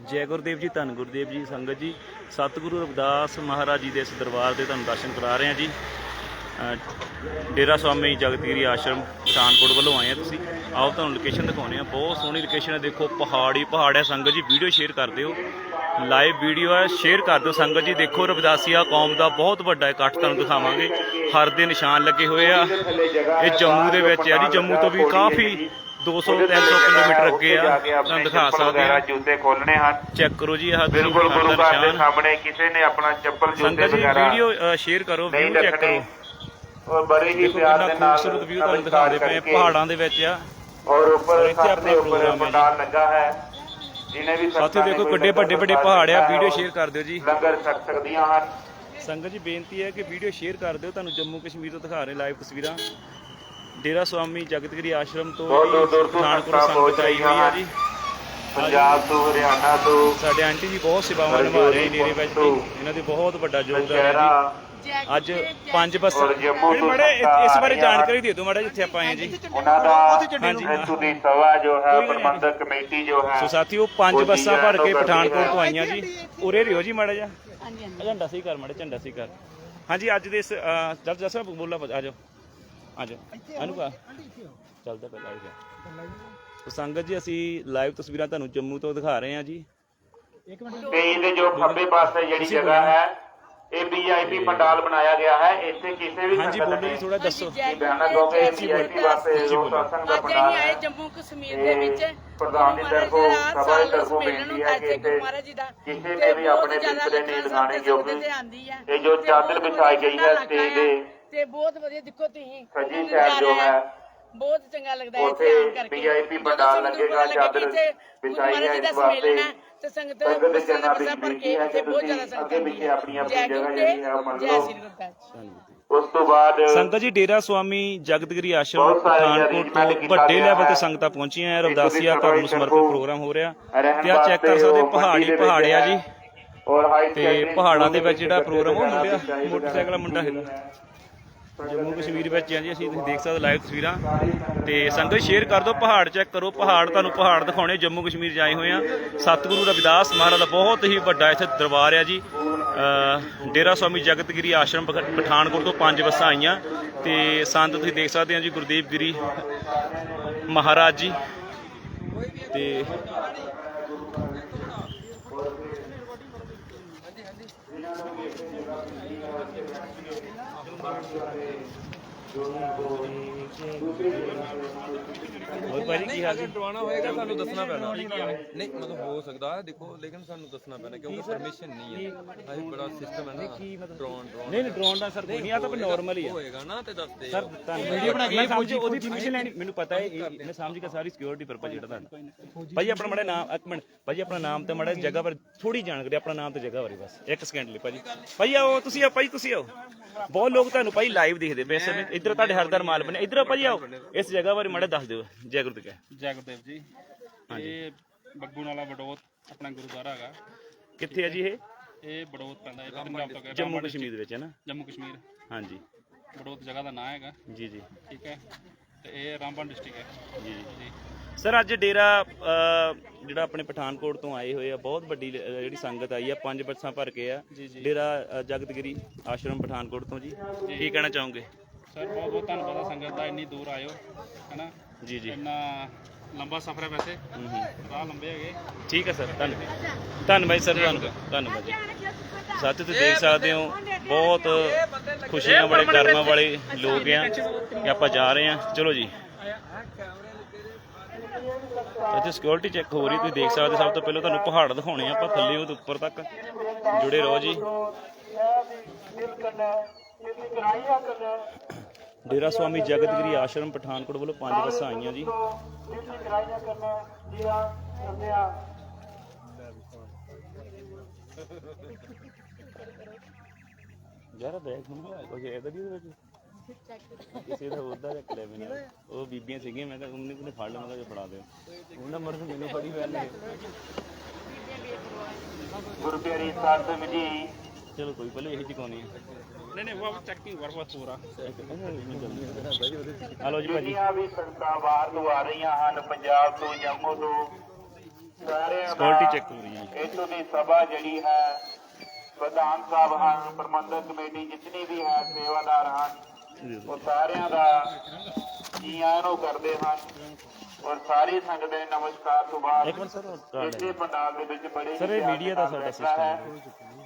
ਜੈ ਗੁਰਦੇਵ ਜੀ, ਧੰਨ ਗੁਰਦੇਵ ਜੀ, ਸੰਗਤ ਜੀ। ਸਤਿਗੁਰੂ ਰਵਿਦਾਸ ਮਹਾਰਾਜ ਜੀ ਦੇ ਇਸ ਦਰਬਾਰ ਦੇ ਤੁਹਾਨੂੰ ਦਰਸ਼ਨ ਕਰਾ ਰਹੇ ਹਾਂ ਜੀ। ਡੇਰਾ ਸਵਾਮੀ ਜਗਤਗਿਰੀ ਆਸ਼ਰਮ, ਪਠਾਨਕੋਟ ਵੱਲੋਂ ਆਏ ਆ ਤੁਸੀਂ। ਆਓ, ਤੁਹਾਨੂੰ ਲੋਕੇਸ਼ਨ ਦਿਖਾਉਂਦੇ ਆ ਬਹੁਤ ਸੋਹਣੀ ਲੋਕੇਸ਼ਨ ਹੈ। ਦੇਖੋ, ਪਹਾੜੀ, ਪਹਾੜ ਹੈ। ਸੰਗਤ ਜੀ ਵੀਡੀਓ ਸ਼ੇਅਰ ਕਰ ਦਿਓ। ਲਾਈਵ ਵੀਡੀਓ ਹੈ। ਸ਼ੇਅਰ ਕਰ ਦਿਓ ਸੰਗਤ ਜੀ। ਦੇਖੋ, ਰਵਿਦਾਸੀਆ ਕੌਮ ਦਾ ਬਹੁਤ ਵੱਡਾ ਇਕੱਠ ਤੁਹਾਨੂੰ ਦਿਖਾਵਾਂਗੇ। ਹਰ ਦੇ ਨਿਸ਼ਾਨ ਲੱਗੇ ਹੋਏ ਆ। ਇਹ ਜੰਮੂ ਦੇ ਵਿੱਚ ਆ ਜੀ। ਜੰਮੂ ਤੋਂ ਵੀ ਕਾਫੀ 200 300 ਕਿਲੋਮੀਟਰ ਅੱਗੇ ਆ ਤੁਹਾਨੂੰ ਦਿਖਾ ਸਕਦੇ ਆ ਜੁੱਤੇ ਖੋਲਣੇ ਹਨ। ਚੈੱਕ ਕਰੋ ਜੀ ਆਹ ਤੁਸੀਂ ਬਿਲਕੁਲ ਹਰ ਗੁਰੂ ਦਾ ਘਰ ਦੇ ਨਿਸ਼ਾਨ। ਸਾਹਮਣੇ ਕਿਸੇ ਨੇ ਆਪਣਾ ਚੱਪਲ ਜੁੱਤੇ ਸੰਗਤ ਜੀ ਵਗੈਰਾ ਵੀਡੀਓ ਸ਼ੇਅਰ ਕਰੋ ਨਹੀਂ ਵੀਡੀਓ ਚੈੱਕ ਰੱਖਣੇ। ਕਰੋ। ਔਰ ਬੜੇ ਹੀ ਦੇਖੋ ਪਿਆਰ ਕਿੰਨਾ ਦੇ ਨਾਲ ਖੂਬਸੂਰਤ ਵਿਊ ਤੁਹਾਨੂੰ ਦਿਖਾਉਂਦੇ ਪਏ ਆ, ਕਰਕੇ ਪਹਾੜਾਂ ਦੇ ਵਿੱਚ ਆ। ਔਰ ਔਰ ਉੱਪਰ ਇੱਥੇ ਛੱਤ ਆਪਣਾ ਦੇ ਉੱਪਰ ਪ੍ਰੋਗਰਾਮ ਹੈ ਜੀ। ਪੰਡਾਲ ਲੱਗਾ ਹੈ। ਜਿਹਨੇ ਵੀ ਸਾਥੀਓ ਸੰਗਤਾਂ ਨੇ ਦੇਖੋ ਕੋਈ ਕਿੱਡੇ ਲੰਗਰ ਵੱਡੇ ਵੱਡੇ ਪ੍ਰਸ਼ਾਦ ਪਹਾੜ ਆ ਕੀਤਾ ਵੀਡੀਓ ਹੈ, ਸ਼ੇਅਰ ਕਰ ਦਿਓ ਜੀ। ਲੰਗਰ ਛਕ ਸਕਦੀਆਂ ਹਨ। ਸੰਗਤ ਜੀ ਬੇਨਤੀ ਹੈ ਕਿ ਵੀਡੀਓ ਸ਼ੇਅਰ ਕਰ ਦਿਓ ਤੁਹਾਨੂੰ ਜੰਮੂ ਕਸ਼ਮੀਰ ਤੋਂ ਦਿਖਾ ਰਹੇ ਲਾਈਵ ਤਸਵੀਰਾਂ। ਡੇਰਾ ਸਵਾਮੀ ਜਗਤਗਿਰੀ ਆਸ਼ਰਮ ਤੋਂ ਬਹੁਤ ਦੂਰ ਦੂਰ ਤੋਂ ਪਠਾਨਕੋਟ ਸੰਗਤਾਂ ਆਈ ਹੋਈ ਆ ਜੀ। ਪੰਜਾਬ ਤੋਂ ਹਰਿਆਣਾ ਤੋਂ ਸਾਡੇ ਆਂਟੀ ਜੀ ਬਹੁਤ ਸੇਵਾਵਾਂ ਨਿਭਾ ਰਹੇ ਨੇ ਡੇਰੇ ਵਿੱਚ ਜੀ। ਇਹਨਾਂ ਦੀ ਬਹੁਤ ਵੱਡਾ ਯੋਗਦਾਨ ਹੈ ਜੀ। ਅੱਜ ਪੰਜ ਬੱਸਾਂ ਔਰ ਜੰਮੂ ਤੋਂ ਮੜੇ ਸੰਗਤਾਂ ਇਸ ਬਾਰੇ ਜਾਣਕਾਰੀ ਦੇ ਦਿਓ ਮਾੜਾ ਜਿੱਥੇ ਆਪਾਂ ਆਏ ਹਾਂ ਜੀ। ਉਹਨਾਂ ਦਾ ਦੀ ਸਭਾ ਜੋ ਹੈ। ਪ੍ਰਬੰਧਕ ਕਮੇਟੀ ਜੋ ਹੈ ਸੋ ਸਾਥੀਓ ਪੰਜ ਬੱਸਾਂ ਜੀ ਭਰ ਕੇ ਪਠਾਨਕੋਟ ਹੈ। ਤੋਂ ਆਈਆਂ ਜੀ। ਉਰੇ ਰਿਓ ਜੀ ਮਾੜਾ ਹਾਂਜੀ ਝੰਡਾ ਸਹੀ ਕਰ ਮਾੜਾ ਝੰਡਾ ਸਹੀ ਕਰ। ਹਾਂਜੀ ਅੱਜ ਦੇ ਇਸ ਚੱਲ ਜਸਾ ਬੋਲਾ ਆ ਜਾਓ। ਆ ਜਾਓ ਅਨੁਕਾ ਚੱਲਦਾ ਪਹਿਲਾਂ ਗਿਆ ਸੋ ਸੰਗਤ ਜੀ ਅਸੀਂ ਲਾਈਵ ਤਸਵੀਰਾਂ ਤੁਹਾਨੂੰ ਜੰਮੂ ਤੋਂ ਦਿਖਾ ਰਹੇ ਹਾਂ ਜੀ। ਤੇ ਇਹਦੇ ਜੋ ਖੱਬੇ ਪਾਸੇ ਜਿਹੜੀ ਜਗ੍ਹਾ ਹੈ ਇਹ ਵੀਆਈਪੀ ਪੰਡਾਲ ਬਣਾਇਆ ਗਿਆ ਹੈ। ਇੱਥੇ ਕਿਸੇ ਵੀ ਹਾਂਜੀ ਸੰਗਤ ਬੋਲੋ ਜੀ ਥੋੜਾ ਦੱਸੋ। ਜੈ ਬਿਆਨਾ ਇਹ ਵੀਆਈਪੀ ਵਾਸਤੇ ਜੋ ਸਤਸੰਗ ਦਾ ਅੱਜ ਪੰਡਾਲ ਹੈ। ਜੰਮੂ ਕਸ਼ਮੀਰ ਦੇ ਵਿੱਚ। ਇਹ ਪ੍ਰਧਾਨ ਦੀ ਤਰਫੋਂ ਸਭਾ ਦੀ ਤਰਫੋਂ ਬੇਨਤੀ ਹੈ ਕਿ ਇੱਥੇ ਗੁਰੂ ਇੱਥੇ ਮਹਾਰਾਜ ਜੀ ਦਾ। ਕਿਸੇ ਤੇ ਨੇ ਵੀ ਆਪਣੇ ਬਿਸਤਰੇ ਨਹੀਂ ਸੰਗਤ ਕਿਉਂਕਿ ਇਹ ਜੋ ਤੇ ਚਾਦਰ ਵਿਛਾਈ ਗਈ ਹੈ ਸਟੇਜ ਦੇ। ਤੇ ਬਹੁਤ ਵਧੀਆ ਦੇਖੋ ਤੁਸੀਂ। ਸੱਜੀ ਸਾਈਡ ਜੋ ਹੈ। ਬਹੁਤ ਚੰਗਾ ਲੱਗਦਾ ਹੈ ਇੱਥੇ ਆਉਣ ਕਰਕੇ। ਜਦੋਂ ਪੰਡਾਲ ਲੱਗੇਗਾ, ਚਾਦਰ ਵਿਛਾਈ ਹੈ ਇਸ ਵਾਸਤੇ। ਤੇ ਸੰਗਤ ਦੇ ਬੱਸਾਂ ਦੀ ਬੇਨਤੀ ਹੈ ਕਿ ਬਹੁਤ ਤੁਸੀਂ ਜ਼ਿਆਦਾ ਸੰਗਤ ਅੱਗੇ ਪਿੱਛੇ ਆਪਣੀ ਆਪਣੀ ਜਗ੍ਹਾ ਜਿਹੜੀ ਹੈ ਮੰਨ ਜੈ ਲਓ। ਉਸ ਤੋਂ ਬਾਅਦ ਸੰਗਤ ਜੀ ਡੇਰਾ ਸਵਾਮੀ ਜਗਤਗਿਰੀ ਆਸ਼ਰਮ ਪਠਾਨਕੋਟ ਤੋਂ ਵੱਡੇ ਲੈਵਲ ਤੇ। ਸੰਗਤਾਂ ਪਹੁੰਚੀਆਂ ਹੈ। ਰਵਦਾਸੀਆ ਦੀ ਧਰਮ ਨੂੰ ਸਫ਼ਾਈ ਸਮਰਪਿਤ। ਪ੍ਰੋਗਰਾਮ ਹੋ ਰਿਹਾ। ਤੇ ਆ ਚੈੱਕ ਕਰ ਸਕਦੇ ਪਹਾੜੀ ਮੰਡੀ ਦੇ ਪਹਾੜ ਆ ਜੀ। ਔਰ ਹਾਈ ਤੇ ਪਹਾੜਾਂ ਦੇ ਵਿੱਚ ਜਿਹੜਾ ਪ੍ਰੋਗਰਾਮ ਉਹ ਮੁੰਡਿਆ ਮੋਟਰਸਾਈਕਲ ਮੁੰਡਾ ਹੈਗਾ ਜੰਮੂ ਕਸ਼ਮੀਰ ਵਿੱਚ ਆ ਜੀ, ਅਸੀਂ ਤੁਸੀਂ ਦੇਖ ਸਕਦੇ ਲਾਈਵ ਤਸਵੀਰਾਂ। ਤੇ ਸੰਗਤ ਸ਼ੇਅਰ ਕਰ ਦਿਓ, ਪਹਾੜ ਚੈੱਕ ਕਰੋ, ਪਹਾੜ ਤੁਹਾਨੂੰ ਪਹਾੜ ਦਿਖਾਉਣੇ, ਜੰਮੂ ਕਸ਼ਮੀਰ ਜਾਏ ਹੋਏ ਆ। ਸਤਿਗੁਰੂ ਰਵਿਦਾਸ ਮਹਾਰਾਜ ਦਾ ਬਹੁਤ ਹੀ ਵੱਡਾ ਇੱਥੇ ਦਰਬਾਰ ਆ ਜੀ। ਡੇਰਾ ਸਵਾਮੀ ਜਗਤਗਿਰੀ ਆਸ਼ਰਮ ਪਠਾਨਕੋਟ ਤੋਂ ਪੰਜ ਬੱਸਾਂ ਆਈਆਂ। ਤੇ ਸੰਤ ਤੁਸੀਂ ਦੇਖ ਸਕਦੇ ਆ ਜੀ, ਗੁਰਦੇਵ ਗਿਰੀ ਮਹਾਰਾਜ ਜੀ। ਤੇ দুটি ਹੋਰ ਭਾਜੀ ਕੀ ਹਾਲ ਜੀ? ਕਰਵਾਉਣਾ ਹੋਏਗਾ ਸਾਨੂੰ ਦੱਸਣਾ ਪੈਣਾ। ਨਹੀਂ ਮਤਲਬ ਹੋ ਸਕਦਾ ਹੈ ਦੇਖੋ ਲੇਕਿਨ ਸਾਨੂੰ ਦੱਸਣਾ ਪੈਣਾ ਕਿਉਂਕਿ ਪਰਮਿਸ਼ਨ ਨਹੀਂ ਹੈ। ਅਸੀਂ ਬੜਾ ਸਿਸਟਮ ਹੈ ਨਾ ਡਰੋਨ ਡਰੋਨ ਨਹੀਂ ਨਹੀਂ ਡਰੋਨ ਦਾ ਸਰ ਕੋਈ ਨਹੀਂ ਆ ਤਾਂ ਨਾਰਮਲ ਹੀ ਆ ਹੋਏਗਾ ਨਾ ਤੇ ਦੱਸਦੇ ਸਰ ਤੁਹਾਨੂੰ ਵੀਡੀਓ ਬਣਾ ਕੇ ਸਮਝ ਉਹਦੀ ਪਰਮਿਸ਼ਨ ਲੈਣੀ ਮੈਨੂੰ ਪਤਾ ਹੈ ਇਹ ਮੈਂ ਸਮਝ ਗਿਆ ਸਾਰੀ ਸਿਕਿਉਰਿਟੀ ਪਰਪਸ ਜਿਹੜਾ ਤੁਹਾਨੂੰ ਭਾਜੀ ਆਪਣਾ ਮੜਾ ਨਾਮ ਇੱਕ ਮਿੰਟ। ਭਾਜੀ ਆਪਣਾ ਨਾਮ ਤੇ ਮੜਾ ਜਗ੍ਹਾ ਪਰ ਥੋੜੀ ਜਾਣਕਾਰੀ ਆਪਣਾ ਨਾਮ ਤੇ ਜਗ੍ਹਾ ਬਾਰੇ ਬਸ ਇੱਕ ਸਕਿੰਟ ਲਈ ਭਾਜੀ ਭਾਜੀ ਆਓ ਤੁਸੀਂ ਆਓ ਭਾਜੀ ਤੁਸੀਂ ਆਓ। ਬਹੁਤ ਲੋਕ ਤੁਹਾਨੂੰ ਭਾਈ ਲਾਈਵ ਦੇਖਦੇ ਸਮੇਂ। ਇੱਧਰ ਤੁਹਾਡੇ ਹਰਦਰ ਮਾਲ ਬਣੇ ਇੱਧਰ ਭਾਜੀ ਆਓ। ਇਸ ਜਗ੍ਹਾ ਬਾਰੇ ਮੜਾ ਦੱਸ ਦਿਓ। ਜੈ ਗੁਰੂ ਤੇ ਜੈ ਗੁਰਦੇਵ ਜੀ ਇਹ ਬੱਗੂ ਨਾਲਾ ਬੜੋਤ ਆਪਣਾ ਗੁਰਦੁਆਰਾ ਹੈਗਾ। ਕਿੱਥੇ ਹੈ ਜੀ ਇਹ? ਇਹ ਬੜੋਤ ਪੈਂਦਾ ਹੈ ਪੰਜਾਬ ਤੋਂ ਜੰਮੂ ਕਸ਼ਮੀਰ ਦੇ ਵਿੱਚ ਹੈ ਨਾ? ਜੰਮੂ ਕਸ਼ਮੀਰ। ਹਾਂਜੀ। ਬੜੋਤ ਜਗ੍ਹਾ ਦਾ ਨਾਮ ਹੈਗਾ। ਜੀ ਜੀ। ਠੀਕ ਹੈ। ਤੇ ਇਹ ਰਾਮਬਨ ਡਿਸਟ੍ਰਿਕਟ ਹੈ। ਜੀ ਜੀ। ਸਰ ਅੱਜ ਡੇਰਾ ਜਿਹੜਾ ਆਪਣੇ ਪਠਾਨਕੋਟ ਤੋਂ ਆਏ ਹੋਏ ਆ ਬਹੁਤ ਵੱਡੀ ਜਿਹੜੀ ਸੰਗਤ ਆਈ ਆ ਪੰਜ ਬੱਸਾਂ ਭਰ ਕੇ ਆ। ਡੇਰਾ ਜਗਤਗਿਰੀ ਆਸ਼ਰਮ ਪਠਾਨਕੋਟ ਤੋਂ ਜੀ। ਕੀ ਕਹਿਣਾ ਚਾਹੋਗੇ? ਸਰ ਬਹੁਤ ਬਹੁਤ ਧੰਨਵਾਦ ਸੰਗਤ ਦਾ ਇੰਨੀ ਦੂਰ ਆਇਓ ਹੈਨਾ ਜੀ ਜੀ। ਇੰਨਾ ਲੰਬਾ ਸਫ਼ਰ ਹੈ ਵੈਸੇ। ਹੂੰ ਹੂੰ। ਰਾਹ ਲੰਬੇ ਹੈਗੇ। ਠੀਕ ਹੈ ਸਰ ਧੰਨਵਾਦ। ਧੰਨਵਾਦ ਸਰ ਧੰਨਵਾਦ। ਧੰਨਵਾਦ। ਜੀ। ਸਾਥੀਓ ਤੁਸੀਂ ਦੇਖ ਸਕਦੇ ਹੋ ਬਹੁਤ ਖੁਸ਼ੀਆਂ ਵਾਲੇ ਕਰਮਾਂ ਵਾਲੇ ਲੋਕ ਆ ਕਿ ਆਪਾਂ ਜਾ ਰਹੇ ਆ ਚਲੋ ਜੀ। ਇੱਥੇ ਸਿਕਿਉਰਿਟੀ ਚੈੱਕ ਹੋ ਰਹੀ ਤੁਸੀਂ ਦੇਖ ਸਕਦੇ ਸਭ ਤੋਂ ਪਹਿਲਾਂ ਤੁਹਾਨੂੰ ਪਹਾੜ ਦਿਖਾਉਣੇ ਆ ਆਪਾਂ ਥੱਲੇ ਤੋਂ ਉੱਪਰ ਤੱਕ। ਜੁੜੇ ਰਹੋ ਜੀ। ਡੇਰਾ ਸਵਾਮੀ ਜਗਤਗਿਰੀ ਆਸ਼ਰਮ ਪਠਾਨਕੋਟ ਵੱਲੋਂ ਪੰਜ ਬੱਸਾਂ ਆਈਆਂ ਜੀ। ਯਾਰ ਬੈਗ ਹੁਣ ਕੁਝ ਇਹਦਾ ਉਹਦੇ ਵਿੱਚ? ਕਿਸੇ ਦਾ ਉਹਦਾ ਚੱਕ ਲਿਆ ਮੈਨੂੰ। ਉਹ ਬੀਬੀਆਂ ਸੀਗੀਆਂ ਮੈਂ ਕਿਹਾ ਉਹਨੇ ਕੋਨੇ ਫੜ ਲਿਆ? ਮੈਂ ਕਿਹਾ ਫੜਾ ਦਿਓ। ਉਹਨਾਂ ਮਰਦ ਮੈਨੂੰ ਫੜੀ ਵੈਲ ਲੈ ਗੁਰਪਿਆਰੀ ਸਾਹਿਬ ਜੀ ਚਲੋ ਕੋਈ ਪਹਿਲੇ ਇਹੀ ਚੁਕਾਉਣੀ ਹੈ ਨਹੀਂ ਨਹੀਂ ਉਹ ਚੈਕਿੰਗ ਵਰਕ ਪੂਰਾ। ਹਲੋ ਜੀ ਭਾਜੀ। ਜਿੰਨੀਆਂ ਵੀ ਸੰਗਤਾਂ ਬਾਹਰ ਤੋਂ ਆ ਰਹੀਆਂ ਹਨ ਪੰਜਾਬ ਤੋਂ ਜੰਮੂ ਤੋਂ। ਸਾਰਿਆਂ Security ਦਾ check ਹੋ ਰਹੀ ਹੈ ਜੀ। ਇੱਥੋਂ ਦੀ ਸਭਾ ਜਿਹੜੀ ਹੈ ਪ੍ਰਧਾਨ ਸਾਹਿਬ ਹਨ ਪ੍ਰਬੰਧਕ ਕਮੇਟੀ ਜਿਤਨੀ ਵੀ ਹੈ ਸੇਵਾਦਾਰ ਹਨ ਉਹ ਸਾਰਿਆਂ ਦਾ ਜੀ ਆਇਆਂ ਨੂੰ ਕਰਦੇ ਹਨ। ਔਰ ਸਾਰੀ ਸੰਗਤ ਦੇ ਨਮਸਕਾਰ ਤੋਂ ਬਾਅਦ ਇੱਕ ਮਿੰਟ ਸਰ ਕਾਰਡ ਇਸੇ ਪੰਡਾਲ ਦੇ ਵਿੱਚ ਬੜੇ Sir, ਇਹ media ਦਾ ਸਾਡਾ ਬੈਠਣਾ ਹੈ।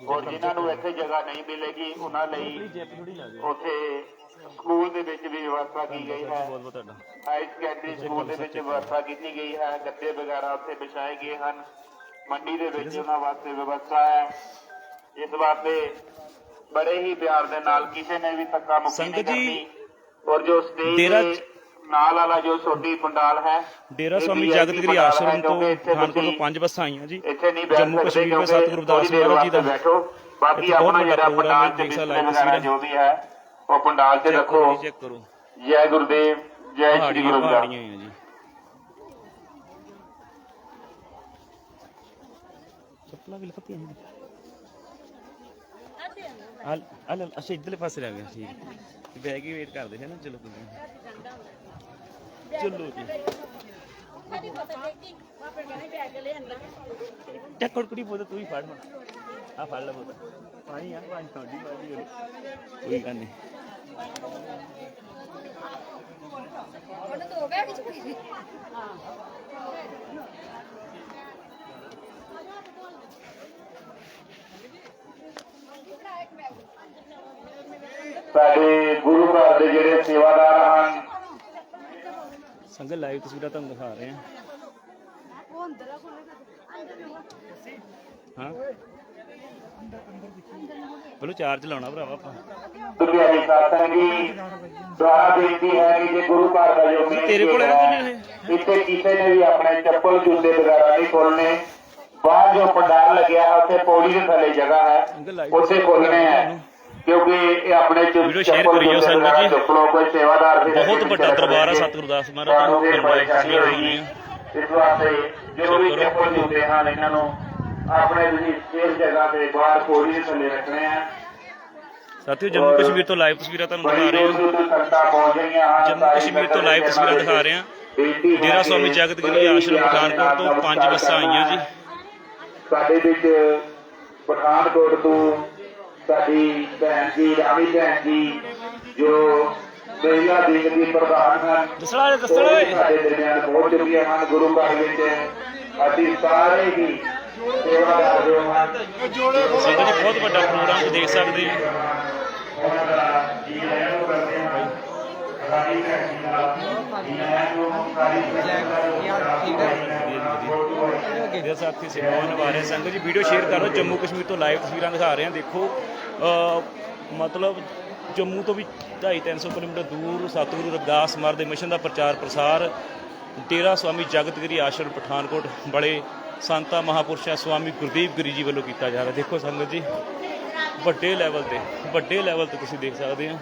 ਔਰ ਜਿਨ੍ਹਾਂ ਨੂੰ ਇੱਥੇ ਜਗ੍ਹਾ ਨਹੀਂ ਮਿਲੇਗੀ ਉਹਨਾਂ ਲਈ ਉੱਥੇ ਸਕੂਲ ਦੇ ਵਿੱਚ ਵੀ ਵਿਵਸਥਾ ਕੀ ਗਈ ਹੈ। ਹਾਈ ਸੈਕੰਡਰੀ ਸਕੂਲ ਦੇ ਵਿੱਚ ਵਿਵਸਥਾ ਕੀਤੀ ਗਈ ਹੈ। ਗੱਦੇ ਵਗੈਰਾ ਉੱਥੇ ਵਿਛਾਏ ਗਏ ਹਨ। ਮੰਡੀ ਦੇ ਵਿੱਚ ਉਹਨਾਂ ਵਾਸਤੇ ਵਿਵਸਥਾ ਹੈ। ਇਸ ਵਾਸਤੇ ਬੜੇ ਹੀ ਪਿਆਰ ਦੇ ਨਾਲ ਕਿਸੇ ਨੇ ਵੀ ਧੱਕਾ ਮੁੱਕੀ ਨਹੀਂ ਕਰਨੀ। ਔਰ ਜੋ ਸਟੇਜ ਨਾਲ ਵਾਲਾ ਜੋ ਛੋਟੀ ਪੰਡਾਲ ਹੈ ਡੇਰਾ ਸਵਾਮੀ ਜਗਤਗਿਰੀ ਹੈ, ਆਸ਼ਰਮ ਤੋਂ ਪਠਾਨਕੋਟ ਤੋਂ ਪੰਜ ਬੱਸਾਂ ਆਈਆਂ ਜੀ। ਇੱਥੇ ਨਹੀਂ ਬੈਠ ਜੰਮੂ ਕਸ਼ਮੀਰ ਦੇ ਸਤਿਗੁਰੂ ਰਵਿਦਾਸ ਮਹਾਰਾਜ ਜੀ ਦਾ। ਬੈਠੋ। ਬਾਕੀ ਆਪਣਾ ਜਿਹੜਾ ਹੈ, ਪੰਡਾਲ ਬਿਸਤਰੇ ਵਗੈਰਾ ਜੋ ਵੀ ਹੈ ਉਹ ਪੰਡਾਲ 'ਚ ਰੱਖੋ। ਚੈੱਕ ਕਰੋ। ਜੈ ਗੁਰਦੇਵ ਜੈ ਸ਼੍ਰੀ ਗੁਰੂ ਹੀ ਆ ਜੀ। ਚੱਪਲਾਂ ਵੀ ਲਫਤੀਆਂ ਨੇ। ਆ ਆ ਲੈ, ਅੱਛਾ ਇਧਰਲੇ ਪਾਸੇ ਰਹਿ ਗਿਆ ਠੀਕ। ਬੈਗ ਹੀ ਵੇਟ ਕਰਦੇ ਸੀ ਨਾ ਚਲੋ ਕੋਈ ਨਹੀਂ। ਚਲੋ ਜੀ ਚੱਕ ਕੁੜਕੁੜੀ ਬੋਲ ਤੂੰ ਹੀ ਫੜ ਹੁਣ ਆ ਫੜ ਲੈ ਬੋਲ ਪਾਣੀ ਆ ਪਾਣੀ ਤੁਹਾਡੀ ਬਾਦੀ ਕੋਈ ਗੱਲ ਨਹੀਂ ਸਾਡੇ ਗੁਰੂ ਘਰ ਦੇ ਜਿਹੜੇ ਸੇਵਾਦਾਰ ਹਨ ਸੰਗਤ ਲਾਈਵ ਤਸਵੀਰਾਂ ਤੁਹਾਨੂੰ ਦਿਖਾ ਰਹੇ ਹਾਂ। ਹਾਂ ਬੋਲੋ ਚਾਰਜ ਲਾਉਣਾ ਭਰਾਵਾ ਆਪਾਂ ਦੁਨੀਆਵੀ ਸਾਥਾਂ ਦੀ ਦੁਆਰਾ ਬੇਨਤੀ ਹੈ ਕਿ ਜੇ ਗੁਰੂ ਘਰ ਦਾ ਜੋ ਮੇਨ ਤੇਰੇ ਕੋਲ ਹੈ ਇੱਥੇ ਕਿਸੇ ਨੇ ਵੀ ਆਪਣੇ ਚੱਪਲ ਜੁੱਤੇ ਵਗੈਰਾ ਨਹੀਂ ਖੋਲਣੇ ਬਾਹਰ ਜੋ ਪੰਡਾਲ ਲੱਗਿਆ ਹੈ ਉੱਥੇ ਪੌੜੀ ਦੇ ਥੱਲੇ ਜਗ੍ਹਾ ਹੈ। ਉੱਥੇ ਖੋਲਣੇ ਹੈ। ਕਿਉਂਕਿ ਇਹ ਆਪਣੇ ਚ ਵੀਡੀਓ ਚੱਪਲ ਕਰਿਓ ਸੰਗਤ ਜੀ। ਕੋਈ ਸੇਵਾਦਾਰ ਦੇ ਬਹੁਤ ਵੱਡਾ ਦਰਬਾਰ ਹੈ। ਕਰਕੇ ਸਤਿਗੁਰੂ ਦਾਸ ਮਹਾਰਾਜ ਦਾ ਦਰਬਾਰ ਪਰੇਸ਼ਾਨੀ ਹੋਏਗੀ ਇਸ ਵਾਸਤੇ ਜੋ ਵੀ ਚੱਪਲ ਜੁੱਤੇ ਹਨ ਇਹਨਾਂ ਨੂੰ। ਆਪਣੇ ਤੁਸੀਂ ਸੇਫ ਜਗ੍ਹਾ ਤੇ ਬਾਹਰ ਪੌੜੀ ਦੇ ਥੱਲੇ ਰੱਖਣੇ ਆ। ਸਾਥੀਓ ਜੰਮੂ ਕਸ਼ਮੀਰ ਤੋਂ ਲਾਈਵ ਤਸਵੀਰਾਂ ਤੁਹਾਨੂੰ ਦਿਖਾ ਰਹੇ ਹਾਂ। ਜੰਮੂ ਕਸ਼ਮੀਰ ਤੋਂ ਲਾਈਵ ਤਸਵੀਰਾਂ ਦਿਖਾ ਰਹੇ ਹਾਂ। ਡੇਰਾ ਸਵਾਮੀ ਜਗਤਗਿਰੀ ਆਸ਼ਰਮ ਪਠਾਨਕੋਟ ਤੋਂ ਪੰਜ ਬੱਸਾਂ ਆਈਆਂ ਜੀ। ਸਾਡੇ ਵਿੱਚ ਪਠਾਨਕੋਟ ਤੋਂ ਸਾਡੀ ਭੈਣ ਜੀ ਰਾਣੀ ਭੈਣ ਜੀ ਜੋ ਮਹਿਲਾ ਵਿੰਗ ਦੀ ਪ੍ਰਧਾਨ ਹਨ। ਸਾਡੇ ਦਰਮਿਆਨ ਪਹੁੰਚ ਚੁੱਕੀਆਂ ਹਨ ਗੁਰੂ ਘਰ ਵਿੱਚ। ਅਸੀਂ ਸਾਰੇ ਹੀ ਸੇਵਾਦਾਰ ਜੋ ਹਨ ਸੰਗਤ ਜੀ ਬਹੁਤ ਵੱਡਾ ਪ੍ਰੋਗਰਾਮ ਦੇਖ ਸਕਦੇ ਹੋ। ਉਹਨਾਂ ਦਾ ਜੀ ਨੂੰ ਕਰਦੇ ਹਾਂ। ਰਾਣੀ ਭੈਣ ਜੀ ਦਾ ਜੀ ਆਇਆਂ ਨੂੰ ਸਾਰੀ ਇਹਦੇ ਸਾਥੀ ਸੇਵਾਵਾਂ ਨਿਭਾ ਰਹੇ ਸੰਗਤ ਜੀ ਵੀਡੀਓ ਸ਼ੇਅਰ ਕਰੋ ਜੰਮੂ ਕਸ਼ਮੀਰ ਤੋਂ ਲਾਈਵ ਤਸਵੀਰਾਂ ਦਿਖਾ ਰਹੇ ਹਾਂ। ਦੇਖੋ ਮਤਲਬ ਜੰਮੂ ਤੋਂ ਵੀ 250-300 ਕਿਲੋਮੀਟਰ ਦੂਰ ਸਤਿਗੁਰੂ ਰਵਿਦਾਸ ਮਹਾਰਾਜ ਦੇ ਮਿਸ਼ਨ ਦਾ ਪ੍ਰਚਾਰ ਪ੍ਰਸਾਰ ਡੇਰਾ ਸਵਾਮੀ ਜਗਤਗਿਰੀ ਆਸ਼ਰਮ ਪਠਾਨਕੋਟ ਬੜੇ ਸੰਤਾ ਮਹਾਪੁਰਸ਼ਾਂ ਸਵਾਮੀ ਗੁਰਦੀਪ ਗਿਰੀ ਜੀ ਵੱਲੋਂ ਕੀਤਾ ਜਾ ਰਿਹਾ। ਦੇਖੋ ਸੰਗਤ ਜੀ, ਵੱਡੇ ਲੈਵਲ ਤੇ, ਵੱਡੇ ਲੈਵਲ ਤੇ ਤੁਸੀਂ ਦੇਖ ਸਕਦੇ ਹੋ।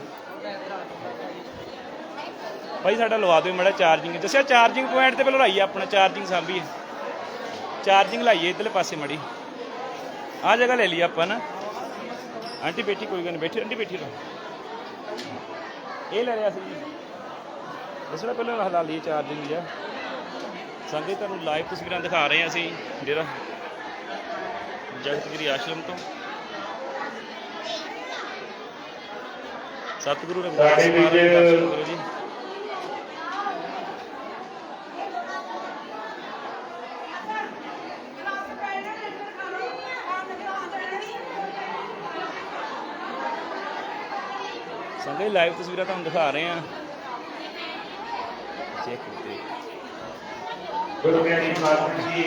ਭਾਈ ਸਾਡਾ ਲਵਾ ਦਿਓ ਮੜਾ ਚਾਰਜਿੰਗ ਦੱਸਿਆ ਚਾਰਜਿੰਗ ਪੁਆਇੰਟ ਤੇ ਪਹਿਲਾਂ ਲਾਈਏ ਆਪਣਾ ਚਾਰਜਿੰਗ ਸਾਂਭੀਏ। ਚਾਰਜਿੰਗ ਲਾਈਏ ਇਧਰਲੇ ਪਾਸੇ ਮੜੀ। ਆ ਜਗ੍ਹਾ ਲੈ ਲਈ ਆਪਾਂ ਨਾ। ਆਂਟੀ ਬੈਠੀ ਕੋਈ ਗੱਲ ਨਹੀਂ ਬੈਠੀ ਆਂਟੀ ਬੈਠੀ ਰਹੋ। ਇਹ ਲੈ ਰਿਆ ਸੀ ਜੀ। ਦੱਸਣਾ ਪਹਿਲਾਂ ਹਲਾ ਲਈਏ ਚਾਰਜਿੰਗ ਜਿਆ ਸੰਗਤ ਤੁਹਾਨੂੰ ਲਾਈਵ ਤਸਵੀਰਾਂ ਦਿਖਾ ਰਹੇ ਹਾਂ ਅਸੀਂ ਡੇਰਾ ਜਗਤਗਿਰੀ ਆਸ਼ਰਮ ਤੋਂ। ਸਤਿਗੁਰੂ ਰਵਿਦਾਸ ਸਾਡੇ ਵਿੱਚ- ਜੀ ਸੰਗਤ ਲਾਈਵ ਤਸਵੀਰਾਂ ਤੁਹਾਨੂੰ ਦਿਖਾ ਰਹੇ ਹਾਂ। ਚੈੱਕ ਕਰਦੇ ਗੁਰੂ ਗਿਆਨੀ ਸਾਹਿਬ ਜੀ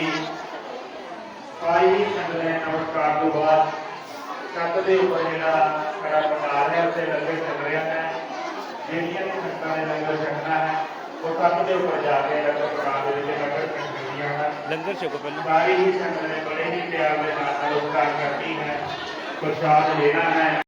ਸਾਰੀ ਸੰਗਤ ਨਮਸਕਾਰ ਤੋਂ ਬਾਅਦ ਛੱਤ ਦੇ ਉੱਪਰ ਜਿਹੜਾ ਖੜਾ ਪੰਡਾਲ ਹੈ ਉੱਤੇ ਲੰਗਰ ਚੱਲ ਰਿਹਾ ਹੈ। ਜਿਹੜੀਆਂ ਵੀ ਸੰਗਤਾਂ ਨੇ ਲੰਗਰ ਛਕਣਾ ਹੈ ਉਹ ਛੱਤ ਦੇ ਉੱਪਰ ਜਾ ਕੇ ਲੰਗਰ ਪੰਡਾਲ ਦੇ ਵਿੱਚ ਲੰਗਰ ਛਕਦੀਆਂ ਹਨ ਲੰਗਰ ਛਕੋ ਪਹਿਲਾਂ। ਸਾਰੀ ਹੀ ਸੰਗਤ ਨੇ ਬੜੇ ਹੀ ਪਿਆਰ ਦੇ ਨਾਲ ਨਮਸਕਾਰ ਕਰਨੀ ਹੈ। ਪ੍ਰਸ਼ਾਦ ਲੈਣਾ ਹੈ।